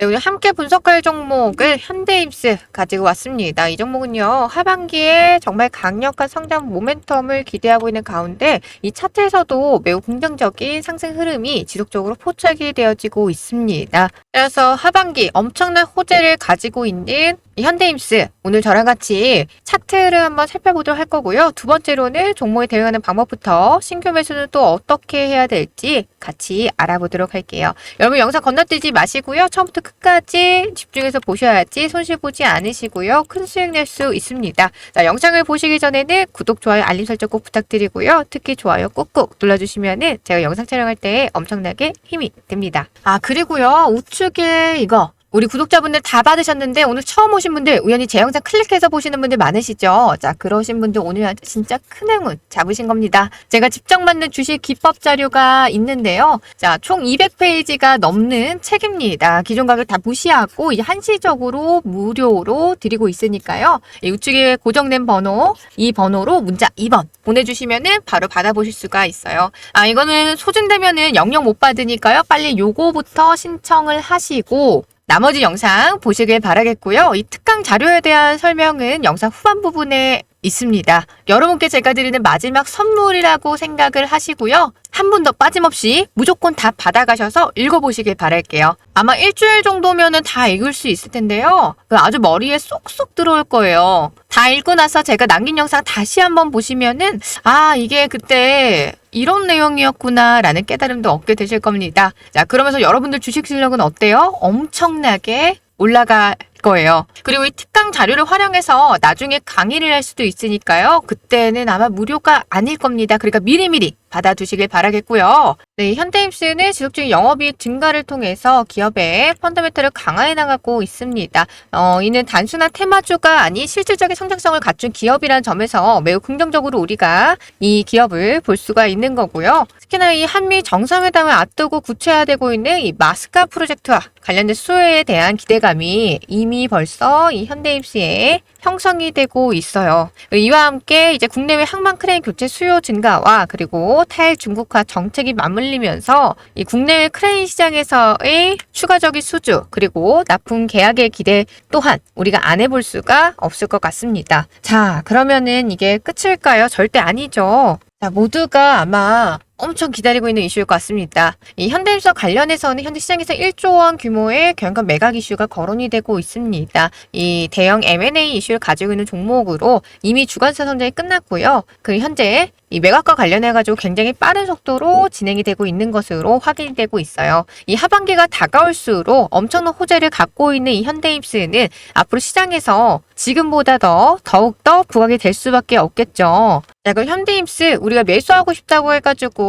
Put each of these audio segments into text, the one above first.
네, 오늘 함께 분석할 종목을 현대임스 가지고 왔습니다. 이 종목은요, 하반기에 정말 강력한 성장 모멘텀을 기대하고 있는 가운데 이 차트에서도 매우 긍정적인 상승 흐름이 지속적으로 포착이 되어지고 있습니다. 그래서 하반기 엄청난 호재를 가지고 있는 이 현대임스 오늘 저랑 같이 차트를 한번 살펴보도록 할 거고요. 두 번째로는 종목에 대응하는 방법부터 신규 매수는 또 어떻게 해야 될지 같이 알아보도록 할게요. 여러분 영상 건너뛰지 마시고요. 처음부터 끝까지 집중해서 보셔야지 손실 보지 않으시고요. 큰 수익 낼 수 있습니다. 자, 영상을 보시기 전에는 구독, 좋아요, 알림 설정 꼭 부탁드리고요. 특히 좋아요 꾹꾹 눌러주시면 은 제가 영상 촬영할 때 엄청나게 힘이 됩니다. 아, 그리고요. 우측에 이거 우리 구독자분들 다 받으셨는데 오늘 처음 오신 분들 우연히 제 영상 클릭해서 보시는 분들 많으시죠? 자 그러신 분들 오늘 진짜 큰 행운 잡으신 겁니다. 제가 직접 만든 주식 기법 자료가 있는데요. 자총 200페이지가 넘는 책입니다. 기존 가격 다 무시하고 이제 한시적으로 무료로 드리고 있으니까요. 이 우측에 고정된 번호 이 번호로 문자 2번 보내주시면은 바로 받아보실 수가 있어요. 아 이거는 소진되면은 영영 못 받으니까요. 빨리 요거부터 신청을 하시고 나머지 영상 보시길 바라겠고요. 이 특강 자료에 대한 설명은 영상 후반 부분에 있습니다. 여러분께 제가 드리는 마지막 선물이라고 생각을 하시고요. 한 분 더 빠짐없이 무조건 다 받아가셔서 읽어보시길 바랄게요. 아마 일주일 정도면은 다 읽을 수 있을 텐데요. 그 아주 머리에 쏙쏙 들어올 거예요. 다 읽고 나서 제가 남긴 영상 다시 한번 보시면은 아 이게 그때 이런 내용이었구나라는 깨달음도 얻게 되실 겁니다. 자 그러면서 여러분들 주식 실력은 어때요? 엄청나게 올라갈 거예요. 그리고 이 특강 자료를 활용해서 나중에 강의를 할 수도 있으니까요. 그때는 아마 무료가 아닐 겁니다. 그러니까 미리미리 받아두시길 바라겠고요. 네, 현대임스는 지속적인 영업이익 증가를 통해서 기업의 펀더멘털을 강화해 나가고 있습니다. 어, 이는 단순한 테마주가 아닌 실질적인 성장성을 갖춘 기업이라는 점에서 매우 긍정적으로 우리가 이 기업을 볼 수가 있는 거고요. 특히나 이 한미 정상회담을 앞두고 구체화되고 있는 이 마스카 프로젝트와 관련된 수혜에 대한 기대감이 이미 벌써 이 현대임스에 형성이 되고 있어요. 이와 함께 이제 국내외 항만 크레인 교체 수요 증가와 그리고 탈중국화 정책이 맞물리면서 이 국내외 크레인 시장에서의 추가적인 수주 그리고 납품 계약의 기대 또한 우리가 안 해볼 수가 없을 것 같습니다. 자, 그러면은 이게 끝일까요? 절대 아니죠. 자, 모두가 아마 엄청 기다리고 있는 이슈일 것 같습니다. 이 현대인수와 관련해서는 현재 시장에서 1조 원 규모의 경감 매각 이슈가 거론이 되고 있습니다. 이 대형 M&A 이슈를 가지고 있는 종목으로 이미 주간사 선정이 끝났고요. 그 현재 이 매각과 관련해가지고 굉장히 빠른 속도로 진행이 되고 있는 것으로 확인되고 있어요. 이 하반기가 다가올수록 엄청난 호재를 갖고 있는 이 현대입스는 앞으로 시장에서 지금보다 더 더욱더 부각이 될 수밖에 없겠죠. 자, 그럼 현대입스 우리가 매수하고 싶다고 해가지고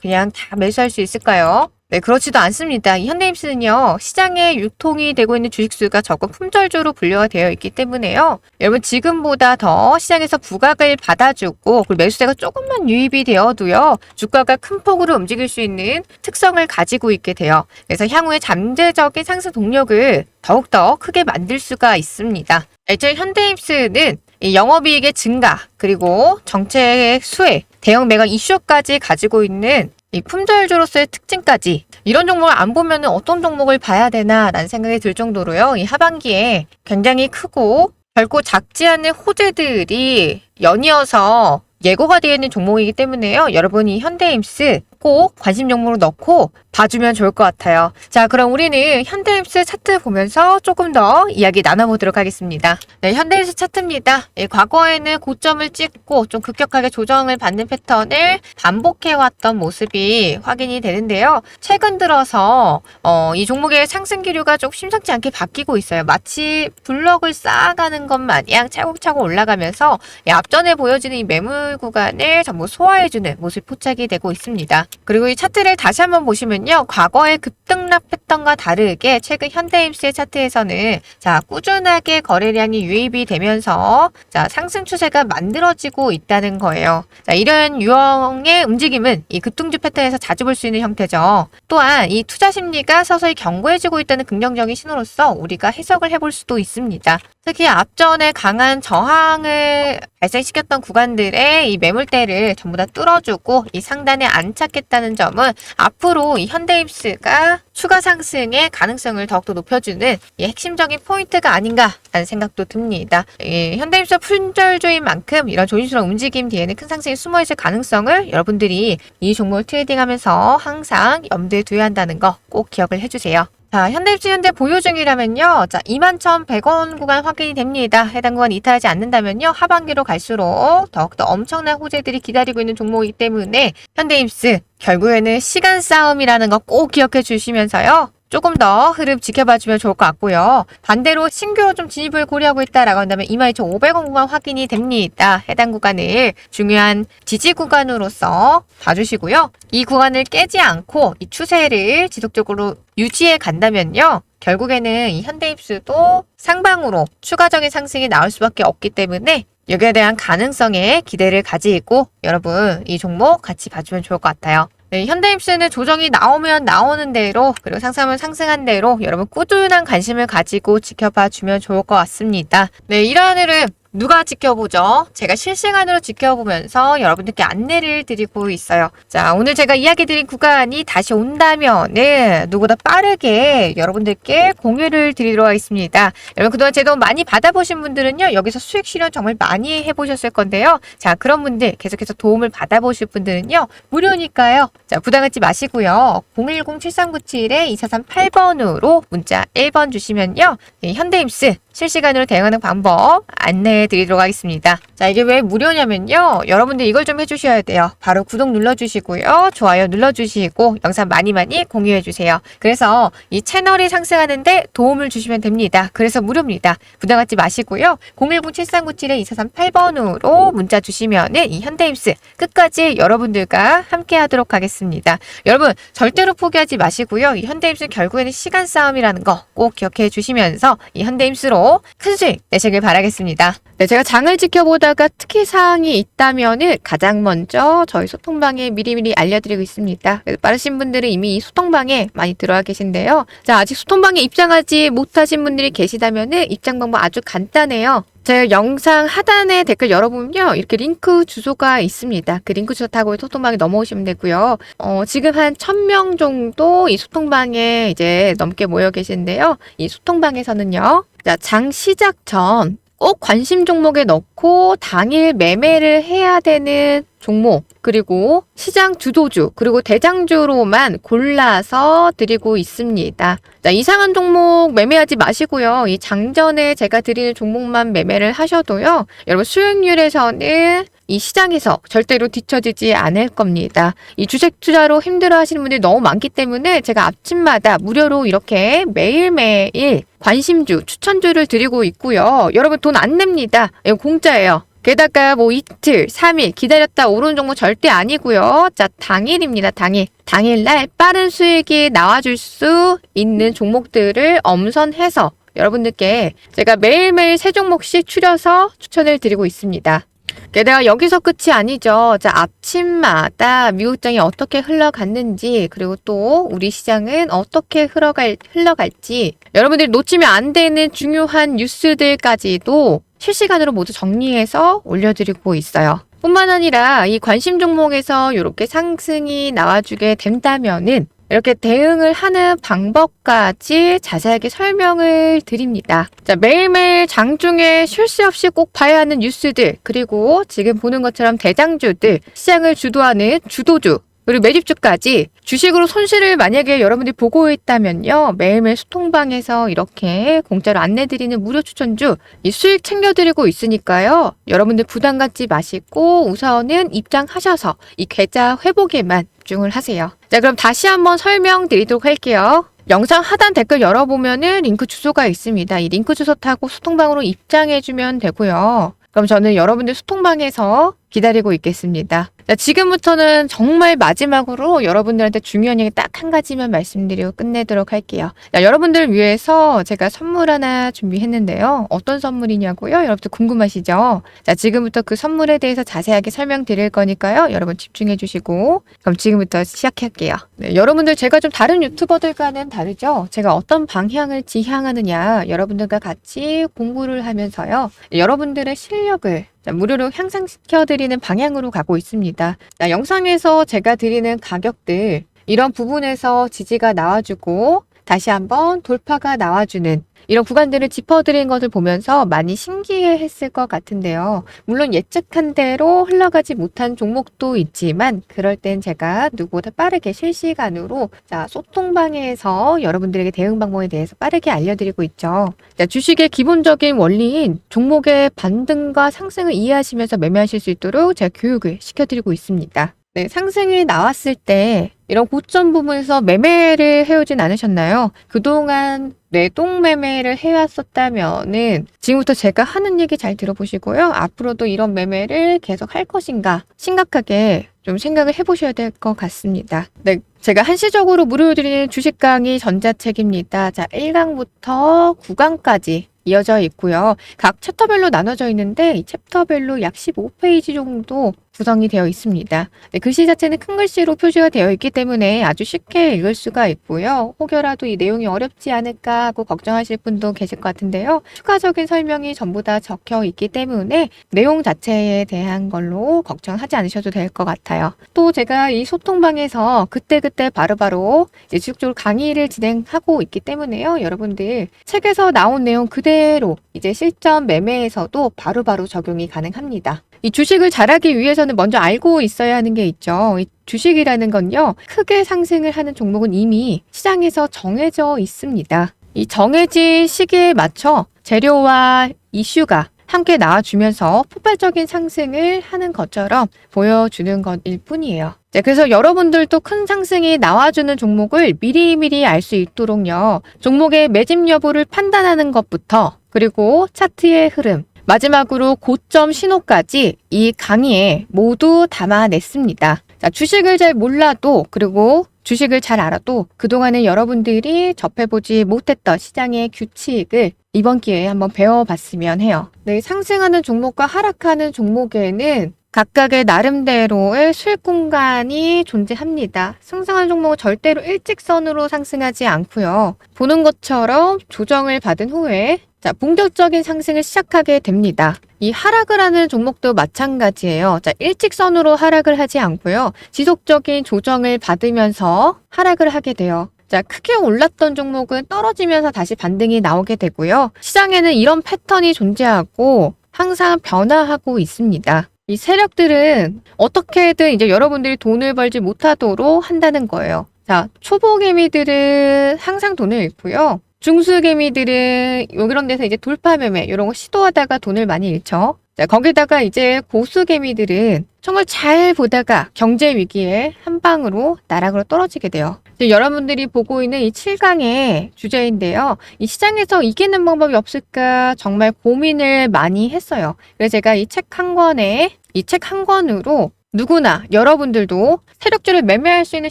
그냥 다 매수할 수 있을까요? 네, 그렇지도 않습니다. 이 현대임스는요, 시장에 유통이 되고 있는 주식수가 적은 품절주로 분류가 되어 있기 때문에요. 여러분, 지금보다 더 시장에서 부각을 받아주고, 그리고 매수세가 조금만 유입이 되어도요, 주가가 큰 폭으로 움직일 수 있는 특성을 가지고 있게 돼요. 그래서 향후에 잠재적인 상승 동력을 더욱더 크게 만들 수가 있습니다. 애초에 현대임스는 이 영업이익의 증가, 그리고 정책 수혜, 대형 매각 이슈까지 가지고 있는 이 품절주로서의 특징까지 이런 종목을 안 보면 어떤 종목을 봐야 되나라는 생각이 들 정도로요. 이 하반기에 굉장히 크고 결코 작지 않은 호재들이 연이어서 예고가 되어 있는 종목이기 때문에요. 여러분이 현대임스 꼭 관심 종목으로 넣고 봐주면 좋을 것 같아요. 자, 그럼 우리는 현대임스 차트 보면서 조금 더 이야기 나눠보도록 하겠습니다. 네, 현대임스 차트입니다. 예, 과거에는 고점을 찍고 좀 급격하게 조정을 받는 패턴을 반복해왔던 모습이 확인이 되는데요. 최근 들어서 어, 이 종목의 상승 기류가 좀 심상치 않게 바뀌고 있어요. 마치 블럭을 쌓아가는 것 마냥 차곡차곡 올라가면서 예, 앞전에 보여지는 이 매물 구간을 전부 소화해주는 모습이 포착이 되고 있습니다. 그리고 이 차트를 다시 한번 보시면요. 과거의 급등락 패턴과 다르게 최근 현대임스의 차트에서는 자, 꾸준하게 거래량이 유입이 되면서 자, 상승 추세가 만들어지고 있다는 거예요. 자, 이런 유형의 움직임은 이 급등주 패턴에서 자주 볼 수 있는 형태죠. 또한 이 투자 심리가 서서히 견고해지고 있다는 긍정적인 신호로서 우리가 해석을 해볼 수도 있습니다. 특히 앞전에 강한 저항을 발생시켰던 구간들의 이 매물대를 전부 다 뚫어주고 이 상단에 안착 했다는 점은 앞으로 이 현대입스가 추가 상승의 가능성을 더욱더 높여주는 이 핵심적인 포인트가 아닌가라는 생각도 듭니다. 예, 현대입사 품절주인 만큼 이런 조심스러운 움직임 뒤에는 큰 상승이 숨어있을 가능성을 여러분들이 이 종목을 트레이딩하면서 항상 염두에 두어야 한다는 거 꼭 기억을 해주세요. 자, 현대입시 현재 보유 중이라면요. 자, 21,100원 구간 확인이 됩니다. 해당 구간 이탈하지 않는다면요. 하반기로 갈수록 더욱더 엄청난 호재들이 기다리고 있는 종목이기 때문에 현대입스 결국에는 시간 싸움이라는 거 꼭 기억해 주시면서요. 조금 더 흐름 지켜봐주면 좋을 것 같고요. 반대로 신규로 좀 진입을 고려하고 있다라고 한다면 22,500원 구간 확인이 됩니다. 해당 구간을 중요한 지지 구간으로서 봐주시고요. 이 구간을 깨지 않고 이 추세를 지속적으로 유지해 간다면요. 결국에는 이 현대입수도 상방으로 추가적인 상승이 나올 수밖에 없기 때문에 여기에 대한 가능성에 기대를 가지고 여러분 이 종목 같이 봐주면 좋을 것 같아요. 네, 현대입스는 조정이 나오면 나오는 대로 그리고 상승하면 상승한 대로 여러분 꾸준한 관심을 가지고 지켜봐 주면 좋을 것 같습니다. 네, 이러한 흐름 누가 지켜보죠? 제가 실시간으로 지켜보면서 여러분들께 안내를 드리고 있어요. 자, 오늘 제가 이야기 드린 구간이 다시 온다면은 누구보다 빠르게 여러분들께 공유를 드리도록 하겠습니다. 여러분 그동안 제 도움 많이 받아보신 분들은요, 여기서 수익 실현 정말 많이 해보셨을 건데요. 자, 그런 분들, 계속해서 도움을 받아보실 분들은요, 무료니까요. 자, 부담 갖지 마시고요. 010-7397-2438번으로 문자 1번 주시면요. 예, 현대임스 실시간으로 대응하는 방법 안내해 드리도록 하겠습니다. 자, 이게 왜 무료냐면요. 여러분들 이걸 좀 해주셔야 돼요. 바로 구독 눌러주시고요. 좋아요 눌러주시고 영상 많이 많이 공유해 주세요. 그래서 이 채널이 상승하는데 도움을 주시면 됩니다. 그래서 무료입니다. 부담 갖지 마시고요. 010-7397-2438번으로 문자 주시면은 이 현대임스 끝까지 여러분들과 함께 하도록 하겠습니다. 여러분 절대로 포기하지 마시고요. 이 현대임스 결국에는 시간 싸움이라는 거 꼭 기억해 주시면서 이 현대임스로 큰 수익 내시길 바라겠습니다. 네, 제가 장을 지켜보다가 특히 사항이 있다면은 가장 먼저 저희 소통방에 미리미리 알려드리고 있습니다. 빠르신 분들은 이미 이 소통방에 많이 들어와 계신데요. 자, 아직 소통방에 입장하지 못하신 분들이 계시다면은 입장 방법 아주 간단해요. 제 영상 하단에 댓글 열어보면요. 이렇게 링크 주소가 있습니다. 그 링크 주소 타고 소통방에 넘어오시면 되고요. 어, 지금 한 1000명 정도 이 소통방에 이제 넘게 모여 계신데요. 이 소통방에서는요. 자, 장 시작 전 꼭 관심 종목에 넣고 당일 매매를 해야 되는 종목, 그리고 시장 주도주, 그리고 대장주로만 골라서 드리고 있습니다. 자, 이상한 종목 매매하지 마시고요. 이 장전에 제가 드리는 종목만 매매를 하셔도요. 여러분 수익률에서는 이 시장에서 절대로 뒤처지지 않을 겁니다. 이 주식 투자로 힘들어 하시는 분들이 너무 많기 때문에 제가 아침마다 무료로 이렇게 매일매일 관심주, 추천주를 드리고 있고요. 여러분 돈 안 냅니다. 이거 공짜예요. 게다가 뭐 이틀, 3일 기다렸다 오른 종목 절대 아니고요. 자, 당일입니다. 당일. 당일날 빠른 수익이 나와줄 수 있는 종목들을 엄선해서 여러분들께 제가 매일매일 세 종목씩 추려서 추천을 드리고 있습니다. 게다가 여기서 끝이 아니죠. 자, 아침마다 미국장이 어떻게 흘러갔는지, 그리고 또 우리 시장은 어떻게 흘러갈, 흘러갈지, 여러분들이 놓치면 안 되는 중요한 뉴스들까지도 실시간으로 모두 정리해서 올려드리고 있어요. 뿐만 아니라 이 관심 종목에서 이렇게 상승이 나와주게 된다면은 이렇게 대응을 하는 방법까지 자세하게 설명을 드립니다. 자, 매일매일 장중에 쉴 새 없이 꼭 봐야 하는 뉴스들, 그리고 지금 보는 것처럼 대장주들, 시장을 주도하는 주도주, 그리고 매집주까지 주식으로 손실을 만약에 여러분들이 보고 있다면요. 매일매일 소통방에서 이렇게 공짜로 안내드리는 무료 추천주 이 수익 챙겨드리고 있으니까요. 여러분들 부담 갖지 마시고 우선은 입장하셔서 이 계좌 회복에만 집중을 하세요. 자, 그럼 다시 한번 설명드리도록 할게요. 영상 하단 댓글 열어보면은 링크 주소가 있습니다. 이 링크 주소 타고 소통방으로 입장해주면 되고요. 그럼 저는 여러분들 소통방에서 기다리고 있겠습니다. 자, 지금부터는 정말 마지막으로 여러분들한테 중요한 얘기 딱 한 가지만 말씀드리고 끝내도록 할게요. 자, 여러분들을 위해서 제가 선물 하나 준비했는데요. 어떤 선물이냐고요? 여러분들 궁금하시죠? 자, 지금부터 그 선물에 대해서 자세하게 설명드릴 거니까요. 여러분 집중해 주시고 그럼 지금부터 시작할게요. 네, 여러분들 제가 좀 다른 유튜버들과는 다르죠? 제가 어떤 방향을 지향하느냐 여러분들과 같이 공부를 하면서요. 여러분들의 실력을 자, 무료로 향상시켜드리는 방향으로 가고 있습니다. 자, 영상에서 제가 드리는 가격들 이런 부분에서 지지가 나와주고 다시 한번 돌파가 나와주는 이런 구간들을 짚어드린 것을 보면서 많이 신기해 했을 것 같은데요. 물론 예측한 대로 흘러가지 못한 종목도 있지만 그럴 땐 제가 누구보다 빠르게 실시간으로 자, 소통방에서 여러분들에게 대응 방법에 대해서 빠르게 알려드리고 있죠. 자, 주식의 기본적인 원리인 종목의 반등과 상승을 이해하시면서 매매하실 수 있도록 제가 교육을 시켜드리고 있습니다. 네, 상승이 나왔을 때 이런 고점 부분에서 매매를 해오진 않으셨나요? 그동안 뇌동 매매를 해왔었다면은 지금부터 제가 하는 얘기 잘 들어보시고요. 앞으로도 이런 매매를 계속 할 것인가 심각하게 좀 생각을 해보셔야 될 것 같습니다. 네, 제가 한시적으로 무료로 드리는 주식 강의 전자책입니다. 자, 1강부터 9강까지 이어져 있고요. 각 챕터별로 나눠져 있는데 이 챕터별로 약 15페이지 정도 구성이 되어 있습니다. 네, 글씨 자체는 큰 글씨로 표시가 되어 있기 때문에 아주 쉽게 읽을 수가 있고요. 혹여라도 이 내용이 어렵지 않을까 하고 걱정하실 분도 계실 것 같은데요. 추가적인 설명이 전부 다 적혀 있기 때문에 내용 자체에 대한 걸로 걱정하지 않으셔도 될 것 같아요. 또 제가 이 소통방에서 그때그때 바로바로 이제 지속적으로 강의를 진행하고 있기 때문에요. 여러분들 책에서 나온 내용 그대로 이제 실전 매매에서도 바로바로 적용이 가능합니다. 이 주식을 잘하기 위해서는 먼저 알고 있어야 하는 게 있죠. 이 주식이라는 건요, 크게 상승을 하는 종목은 이미 시장에서 정해져 있습니다. 이 정해진 시기에 맞춰 재료와 이슈가 함께 나와주면서 폭발적인 상승을 하는 것처럼 보여주는 것일 뿐이에요. 네, 그래서 여러분들도 큰 상승이 나와주는 종목을 미리미리 알 수 있도록요. 종목의 매집 여부를 판단하는 것부터 그리고 차트의 흐름, 마지막으로 고점 신호까지 이 강의에 모두 담아냈습니다. 자, 주식을 잘 몰라도 그리고 주식을 잘 알아도 그동안에 여러분들이 접해보지 못했던 시장의 규칙을 이번 기회에 한번 배워봤으면 해요. 네, 상승하는 종목과 하락하는 종목에는 각각의 나름대로의 수익 공간이 존재합니다. 상승하는 종목은 절대로 일직선으로 상승하지 않고요. 보는 것처럼 조정을 받은 후에 자, 본격적인 상승을 시작하게 됩니다. 이 하락을 하는 종목도 마찬가지예요. 자, 일직선으로 하락을 하지 않고요. 지속적인 조정을 받으면서 하락을 하게 돼요. 자, 크게 올랐던 종목은 떨어지면서 다시 반등이 나오게 되고요. 시장에는 이런 패턴이 존재하고 항상 변화하고 있습니다. 이 세력들은 어떻게든 이제 여러분들이 돈을 벌지 못하도록 한다는 거예요. 자, 초보 개미들은 항상 돈을 잃고요. 중수 개미들은 이런 데서 이제 돌파 매매 이런 거 시도하다가 돈을 많이 잃죠. 자, 거기다가 이제 고수 개미들은 정말 잘 보다가 경제 위기에 한 방으로 나락으로 떨어지게 돼요. 여러분들이 보고 있는 이 7강의 주제인데요. 이 시장에서 이기는 방법이 없을까 정말 고민을 많이 했어요. 그래서 제가 이 책 한 권에 이 책 한 권으로 누구나 여러분들도 세력주를 매매할 수 있는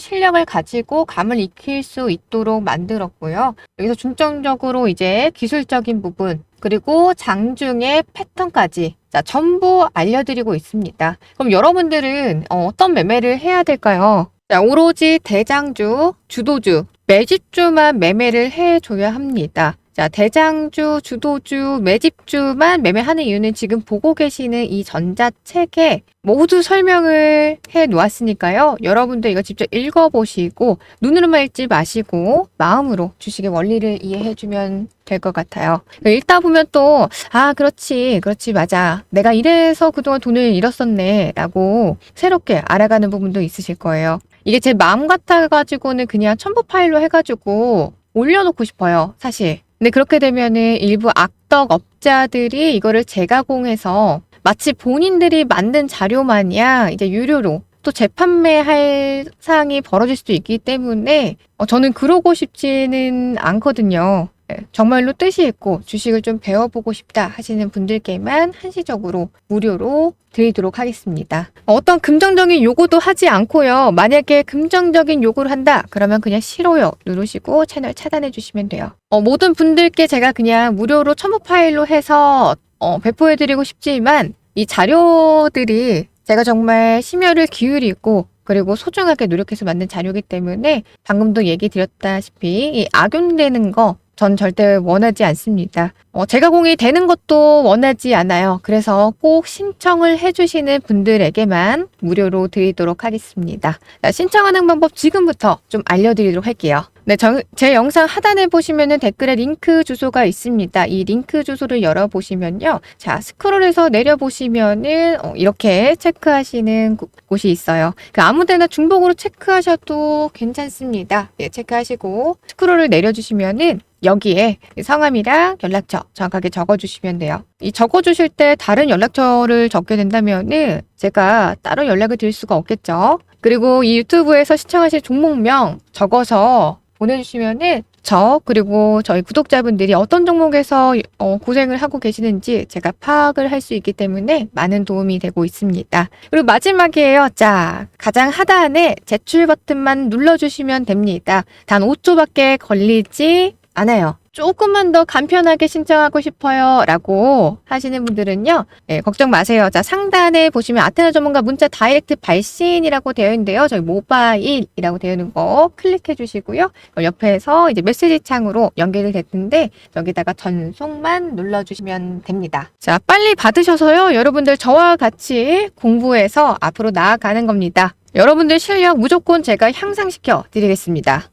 실력을 가지고 감을 익힐 수 있도록 만들었고요. 여기서 중점적으로 이제 기술적인 부분 그리고 장중의 패턴까지 자, 전부 알려드리고 있습니다. 그럼 여러분들은 어, 떤 매매를 해야 될까요? 자, 오로지 대장주, 주도주, 매집주만 매매를 해줘야 합니다. 자, 대장주, 주도주, 매집주만 매매하는 이유는 지금 보고 계시는 이 전자책에 모두 설명을 해 놓았으니까요. 여러분도 이거 직접 읽어보시고 눈으로만 읽지 마시고 마음으로 주식의 원리를 이해해 주면 될 것 같아요. 읽다 보면 또, 아, 그렇지, 그렇지, 맞아. 내가 이래서 그동안 돈을 잃었었네. 라고 새롭게 알아가는 부분도 있으실 거예요. 이게 제 마음 같아가지고는 그냥 첨부 파일로 해가지고 올려놓고 싶어요. 사실. 근데 그렇게 되면은 일부 악덕 업자들이 이거를 재가공해서 마치 본인들이 만든 자료 마냥 이제 유료로 또 재판매할 사항이 벌어질 수도 있기 때문에 어, 저는 그러고 싶지는 않거든요. 예, 정말로 뜻이 있고 주식을 좀 배워보고 싶다 하시는 분들께만 한시적으로 무료로 드리도록 하겠습니다. 어떤 금정적인 요구도 하지 않고요. 만약에 금정적인 요구를 한다 그러면 그냥 싫어요 누르시고 채널 차단해 주시면 돼요. 어, 모든 분들께 제가 그냥 무료로 첨부 파일로 해서 어, 배포해드리고 싶지만 이 자료들이 제가 정말 심혈을 기울이고 그리고 소중하게 노력해서 만든 자료이기 때문에 방금도 얘기 드렸다시피 이 악용되는 거 전 절대 원하지 않습니다. 어, 제가 공이 되는 것도 원하지 않아요. 그래서 꼭 신청을 해주시는 분들에게만 무료로 드리도록 하겠습니다. 자, 신청하는 방법 지금부터 좀 알려드리도록 할게요. 네, 정- 제 영상 하단에 보시면은 댓글에 링크 주소가 있습니다. 이 링크 주소를 열어보시면요. 자, 스크롤해서 내려보시면은 어, 이렇게 체크하시는 곳- 곳이 있어요. 그 아무 데나 중복으로 체크하셔도 괜찮습니다. 네, 체크하시고 스크롤을 내려주시면은 여기에 성함이랑 연락처 정확하게 적어주시면 돼요. 이 적어주실 때 다른 연락처를 적게 된다면은 제가 따로 연락을 드릴 수가 없겠죠. 그리고 이 유튜브에서 시청하실 종목명 적어서 보내주시면은 저 그리고 저희 구독자분들이 어떤 종목에서 어, 고생을 하고 계시는지 제가 파악을 할 수 있기 때문에 많은 도움이 되고 있습니다. 그리고 마지막이에요. 자, 가장 하단에 제출 버튼만 눌러주시면 됩니다. 단 5초밖에 걸리지 않아요. 조금만 더 간편하게 신청하고 싶어요. 라고 하시는 분들은요. 예, 걱정 마세요. 자, 상단에 보시면 아테나 전문가 문자 다이렉트 발신이라고 되어 있는데요. 저희 모바일이라고 되어 있는 거 클릭해 주시고요. 어, 옆에서 이제 메시지 창으로 연결이 됐는데 여기다가 전송만 눌러 주시면 됩니다. 자, 빨리 받으셔서요. 여러분들 저와 같이 공부해서 앞으로 나아가는 겁니다. 여러분들 실력 무조건 제가 향상시켜 드리겠습니다.